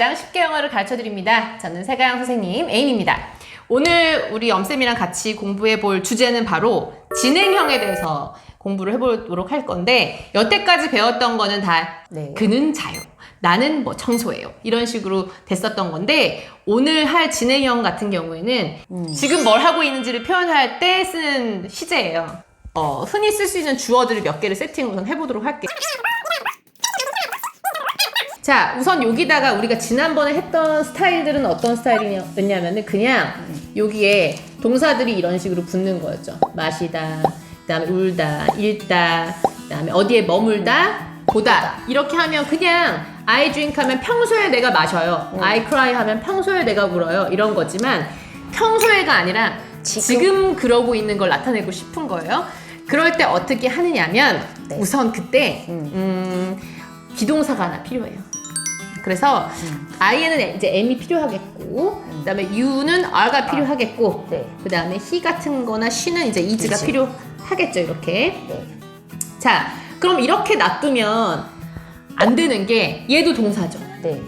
가장 쉽게 영어를 가르쳐 드립니다. 저는 세가영 선생님 에인입니다. 오늘 우리 엄쌤이랑 같이 공부해 볼 주제는 바로 진행형에 대해서 공부를 해보도록 할 건데 여태까지 배웠던 거는 다 네. 그는 자요. 나는 뭐 청소해요. 이런 식으로 됐었던 건데 오늘 할 진행형 같은 경우에는 지금 뭘 하고 있는지를 표현할 때 쓰는 시제예요. 어, 흔히 쓸 수 있는 주어들을 몇 개를 세팅을 우선 해보도록 할게요. 자, 우선 여기다가 우리가 지난번에 했던 스타일들은 어떤 스타일이었냐면은 그냥 여기에 동사들이 이런 식으로 붙는 거였죠. 마시다, 그다음에 울다, 읽다, 그다음에 어디에 머물다, 보다. 이렇게 하면 그냥 I drink 하면 평소에 내가 마셔요. I cry 하면 평소에 내가 울어요. 이런 거지만 평소에가 아니라 지금? 그러고 있는 걸 나타내고 싶은 거예요. 그럴 때 어떻게 하느냐면 네. 우선 그때 음, 비동사가 하나 필요해요. 그래서 I에는 이제 M이 필요하겠고, 그다음에 U는 R가 필요하겠고, 네. 그다음에 he 같은 거나 she는 이제 is가 is. 필요하겠죠, 이렇게. 네. 자, 그럼 이렇게 놔두면 안 되는 게 얘도 동사죠. 네.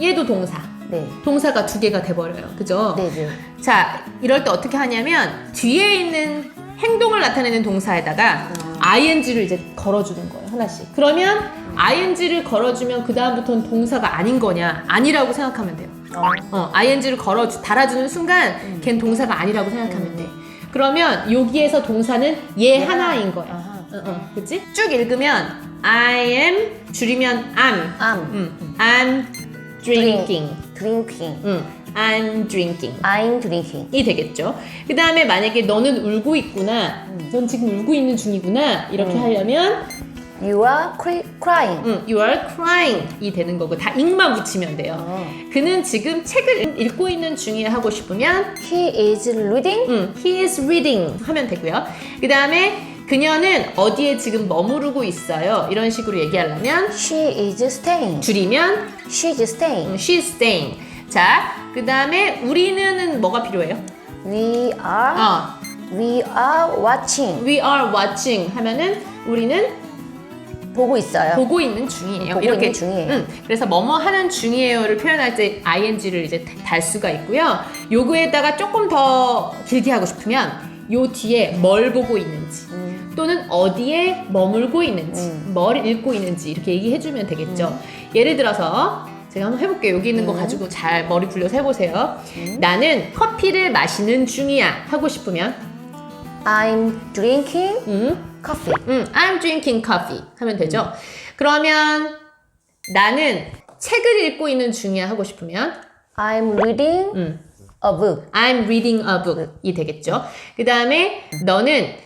얘도 동사. 네. 동사가 두 개가 돼버려요. 그죠? 네. 네. 자, 이럴 때 어떻게 하냐면 뒤에 있는 행동을 나타내는 동사에다가 ing를 이제 걸어주는 거예요. 하나씩. 그러면 ing를 걸어주면 그 다음부터는 동사가 아닌 거냐? 아니라고 생각하면 돼요. 어. 어, ing를 걸어 달아주는 순간 걘 동사가 아니라고 생각하면 돼. 그러면 여기에서 동사는 얘 하나인 거야. 어, 어, 그치? 쭉 읽으면 I am 줄이면 I'm. I'm 음, I'm drinking. drinking. 음, I'm drinking. I'm drinking. 이 되겠죠. 그 다음에 만약에 너는 울고 있구나. 넌 지금 울고 있는 중이구나. 이렇게 하려면 You are cry, crying. 음, you are crying 이 되는 거고 다 ing만 붙이면 돼요. 어. 그는 지금 책을 읽고 있는 중이에 하고 싶으면 He is reading. 음, he is reading 하면 되고요. 그 다음에 그녀는 어디에 지금 머무르고 있어요. 이런 식으로 얘기하려면 She is staying. 줄이면 She is staying. 음, she's staying. 자, 그 다음에 우리는 뭐가 필요해요? We are 어, we are watching. we are watching 하면은 우리는 보고 있어요. 보고 있는 중이에요. 보고 있는 중이에요. 음, 그래서 뭐뭐 하는 중이에요를 표현할 때 ing를 이제 달 수가 있고요. 요거에다가 조금 더 길게 하고 싶으면 요 뒤에 뭘 보고 있는지 음. 또는 어디에 머물고 있는지 음. 뭘 읽고 있는지 이렇게 얘기해 주면 되겠죠. 예를 들어서 제가 한번 해볼게요. 여기 있는 거 음. 가지고 잘 머리 굴려서 해보세요. 나는 커피를 마시는 중이야 하고 싶으면 I'm drinking 음, coffee. 음, I'm drinking coffee 하면 되죠. 그러면 나는 책을 읽고 있는 중이야 하고 싶으면 I'm reading 음, a book. I'm reading a book이 되겠죠. 그 다음에 너는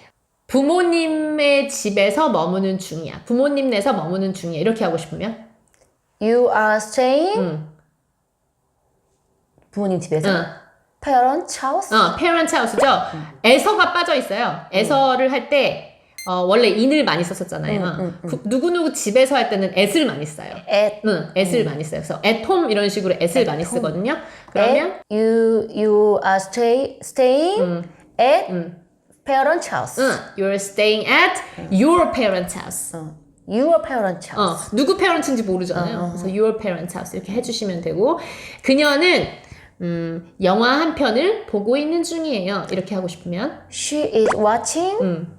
부모님의 집에서 머무는 중이야. 부모님네서 머무는 중이야. 이렇게 하고 싶으면 You are staying 음, 부모님 집에서. 응. Parents house. 어, parent house죠. 에서가 빠져 있어요. 에서를 할 때 어, 원래 in을 많이 썼었잖아요. 음, 음, 구- 누구누구 집에서 할 때는 at을 많이 써요. At 응, at을 많이 써요. 그래서 at home 이런 식으로 at을 많이 home. 쓰거든요. 그러면 at you you are stay staying 음, at 음. parents house. 응, you're staying at your parents' house. 어. Your parents 어, house. 누구 parents인지 모르잖아요. 어, 어, 어. 그래서 your parents' house 이렇게 해주시면 되고 그녀는 음, 영화 한 편을 보고 있는 중이에요. 이렇게 하고 싶으면 She is watching 음.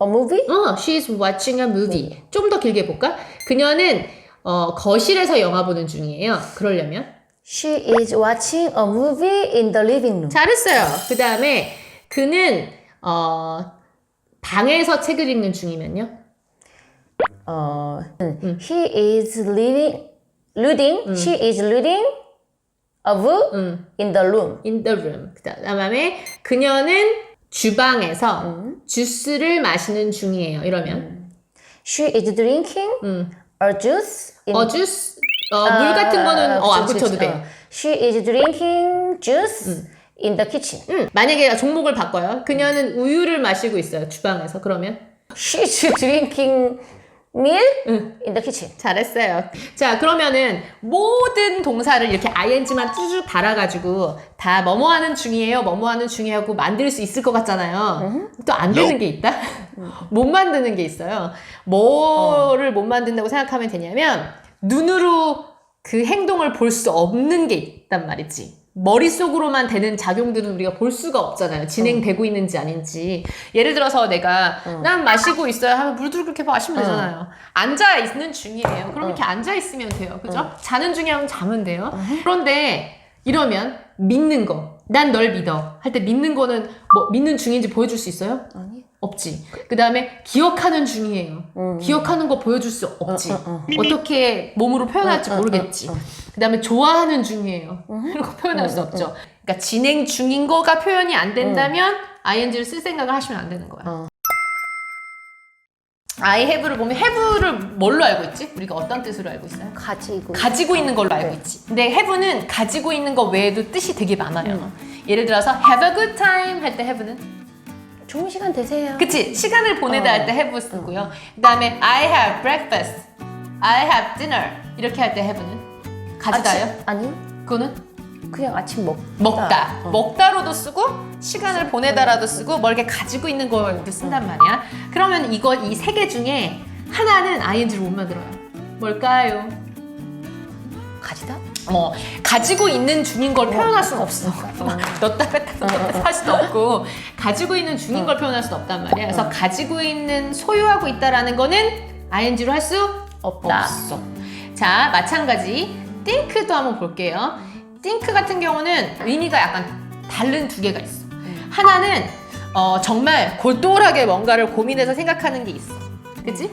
A movie. 어, she's watching a movie. 좀 더 길게 볼까? 그녀는 어, 거실에서 영화 보는 중이에요. 그러려면 She is watching a movie in the living room. 잘했어요. 그 다음에 그는 어, 방에서 책을 읽는 중이면요. 어, he is reading, reading. She is reading a book 음. in the room. in the room. 그 다음에 그녀는 주방에서 음. 주스를 마시는 중이에요. 이러면 She is drinking 음. a juice in. 어 주스 어, 물 같은 거는 어, 안 그치, 붙여도 그치. 돼. 어. She is drinking juice in the kitchen. 음, 만약에 종목을 바꿔요. 그녀는 우유를 마시고 있어요. 주방에서. 그러면 She is drinking milk in the kitchen. 잘했어요. 자, 그러면은 모든 동사를 이렇게 ing만 쭈쭈 달아가지고 다 뭐뭐 하는 중이에요, 뭐뭐 하는 중이에요 하고 만들 수 있을 것 같잖아요. 또 안 되는 게 있다? 못 만드는 게 있어요. 뭐를 못 만든다고 생각하면 되냐면 눈으로 그 행동을 볼 수 없는 게 있단 말이지. 머릿속으로만 되는 작용들은 우리가 볼 수가 없잖아요. 진행되고 있는지 아닌지. 예를 들어서 내가 난 마시고 있어요 하면 물들 그렇게 마시면 되잖아요. 앉아 있는 중이에요. 그럼 이렇게 앉아 있으면 돼요. 그죠? 자는 중에 하면 자면 돼요. 그런데 이러면 믿는 거. 난 널 믿어. 할 때 믿는 거는 뭐 믿는 중인지 보여줄 수 있어요? 아니. 없지. 그 다음에 기억하는 중이에요. 음. 기억하는 거 보여줄 수 없지. 어, 어, 어떻게 몸으로 표현할지 어, 어, 모르겠지. 어, 어. 그 다음에 좋아하는 중이에요. 이런 거 표현할 수 없죠. 그러니까 진행 중인 거가 표현이 안 된다면 ing를 쓸 생각을 하시면 안 되는 거야. 어. I have를 보면 have를 뭘로 알고 있지? 우리가 어떤 뜻으로 알고 있어요? 가지고. 가지고 있는 걸로 알고 네. 있지. 근데 have는 가지고 있는 거 외에도 뜻이 되게 많아요. 예를 들어서 have a good time 할 때 have는 좋은 시간 되세요. 그치 시간을 보내다 어. 할때 have 쓰고요 그 다음에 I have breakfast I have dinner 이렇게 할 때 have는 가지다요? 아침, 아니, 그거는 그냥 아침 먹. 먹다 어. 먹다로도 쓰고 시간을 보내다라도 쓰고 뭐 이렇게 가지고 있는 걸 이렇게 쓴단 말이야 그러면 이거 이 세 개 중에 하나는 ing를 못 만들어요 뭘까요? 가지다? 뭐 가지고 있는 중인 걸 표현할 수는 없어. 막 넣다 뺐다 넣다 할 수도 없고 가지고 있는 중인 걸 표현할 수도 없단 말이야. 그래서 가지고 있는 소유하고 있다라는 거는 ing로 할 수 없다. 없어. 자 마찬가지 think도 한번 볼게요. think 같은 경우는 의미가 약간 다른 두 개가 있어. 하나는 어, 정말 골똘하게 뭔가를 고민해서 생각하는 게 있어. 그치?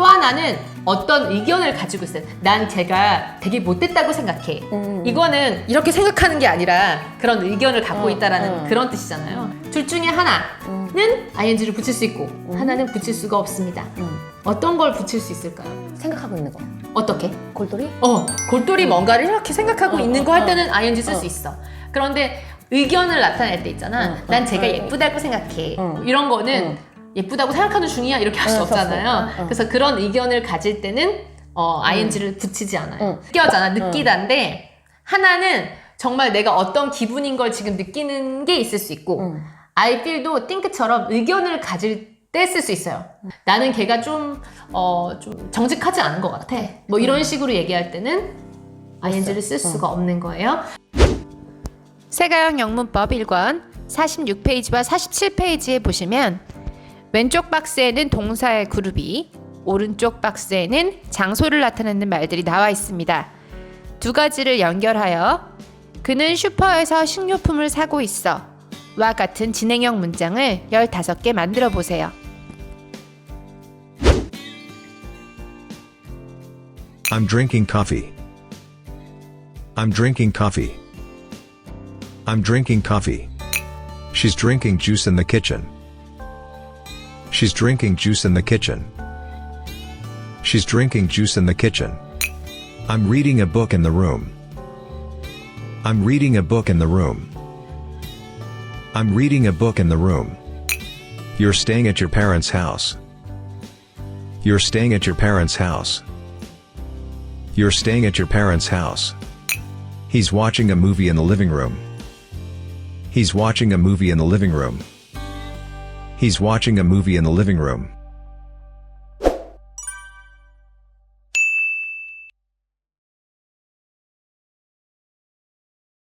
또 하나는 어떤 의견을 가지고 있어요. 난 제가 되게 못됐다고 생각해. 음. 이거는 이렇게 생각하는 게 아니라 그런 의견을 갖고 음, 있다라는 음. 그런 뜻이잖아요. 둘 중에 하나는 ing를 붙일 수 있고 하나는 붙일 수가 없습니다. 음. 어떤 걸 붙일 수 있을까요? 생각하고 있는 거. 어떻게? 골똘히? 어, 골똘히 뭔가를 이렇게 생각하고 어, 있는 어, 거할 어. 때는 ing 쓸 어. 수 있어. 그런데 의견을 나타낼 때 있잖아. 어, 난 어, 제가 어, 예쁘다고 생각해. 어. 이런 거는 어. 예쁘다고 생각하는 중이야 이렇게 할수 어, 없잖아요. 어, 어. 그래서 그런 의견을 가질 때는 어, ing를 붙이지 않아요. 어. 느껴잖아, 느끼다인데 하나는 정말 내가 어떤 기분인 걸 지금 느끼는 게 있을 수 있고 응. I feel도 think처럼 의견을 가질 때 쓸 수 있어요. 나는 걔가 좀, 어, 좀 정직하지 않은 것 같아. 뭐 이런 식으로 얘기할 때는 ing를 쓸 수가 없는 거예요. 세가형 영문법 1권 46페이지와 47페이지에 보시면 왼쪽 박스에는 동사의 그룹이 오른쪽 박스에는 장소를 나타내는 말들이 나와 있습니다. 두 가지를 연결하여 그는 슈퍼에서 식료품을 사고 있어 와 같은 진행형 문장을 15개 만들어 보세요. She's drinking juice in the kitchen. She's drinking juice in the kitchen. I'm reading a book in the room. I'm reading a book in the room. I'm reading a book in the room. You're staying at your parents' house. You're staying at your parents' house. You're staying at your parents' house. He's watching a movie in the living room. He's watching a movie in the living room. He's watching a movie in the living room.